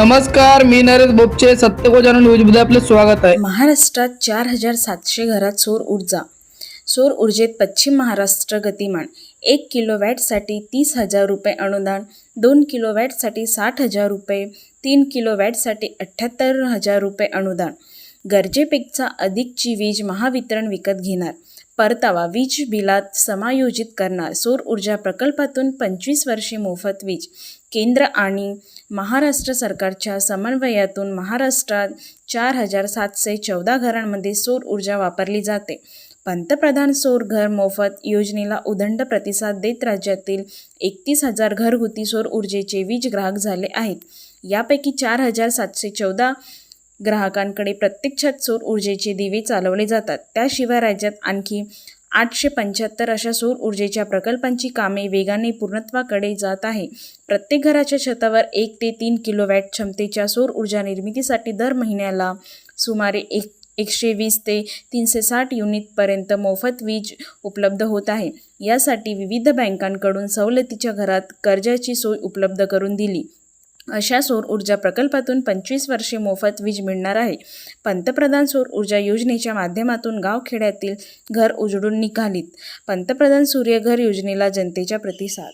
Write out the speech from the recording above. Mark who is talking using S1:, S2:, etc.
S1: नमस्कार मी नरेश बोपचे सत्यगोजानो न्यूजमध्ये आपले स्वागत आहे.
S2: महाराष्ट्रात चार हजार सातशे घरात सौर ऊर्जा. सौर ऊर्जेत पश्चिम महाराष्ट्र गतिमान. एक किलोवॅटसाठी तीस हजार रुपये अनुदान दोन किलोवॅटसाठी साठ हजार रुपये तीन किलोवॅटसाठी अठ्ठ्याहत्तर हजार रुपये अनुदान. गरजेपेक्षा अधिकची वीज महावितरण विकत घेणार. परतावा वीज बिलात समायोजित करणार. सौर ऊर्जा प्रकल्पातून पंचवीस वर्षे मोफत वीज. केंद्र आणि महाराष्ट्र सरकारच्या समन्वयातून महाराष्ट्रात चार हजार सातशे चौदा घरांमध्ये सौर ऊर्जा वापरली जाते. पंतप्रधान सौर घर मोफत योजनेला उदंड प्रतिसाद देत राज्यातील एकतीस हजार घरगुती सौर ऊर्जेचे वीज ग्राहक झाले आहेत. यापैकी चार हजार सातशे चौदा ग्राहकांकडे प्रत्यक्षात सौर ऊर्जेचे दिवे चालवले जातात. त्याशिवाय राज्यात आणखी आठशे पंच्याहत्तर अशा सौर ऊर्जेच्या प्रकल्पांची कामे वेगाने पूर्णत्वाकडे जात आहे. प्रत्येक घराच्या छतावर एक ते तीन किलोवॅट क्षमतेच्या सौर ऊर्जा निर्मितीसाठी दर महिन्याला सुमारे एक एकशे वीस ते तीनशे साठ युनिटपर्यंत मोफत वीज उपलब्ध होत आहे. यासाठी विविध बँकांकडून सवलतीच्या घरात कर्जाची सोय उपलब्ध करून दिली. अशा सौर ऊर्जा प्रकल्पातून पंचवीस वर्षे मोफत वीज मिळणार आहे. पंतप्रधान सौर ऊर्जा योजनेच्या माध्यमातून गावखेड्यातील घर उजळून निघालीत. पंतप्रधान सूर्यघर योजनेला जनतेचा प्रतिसाद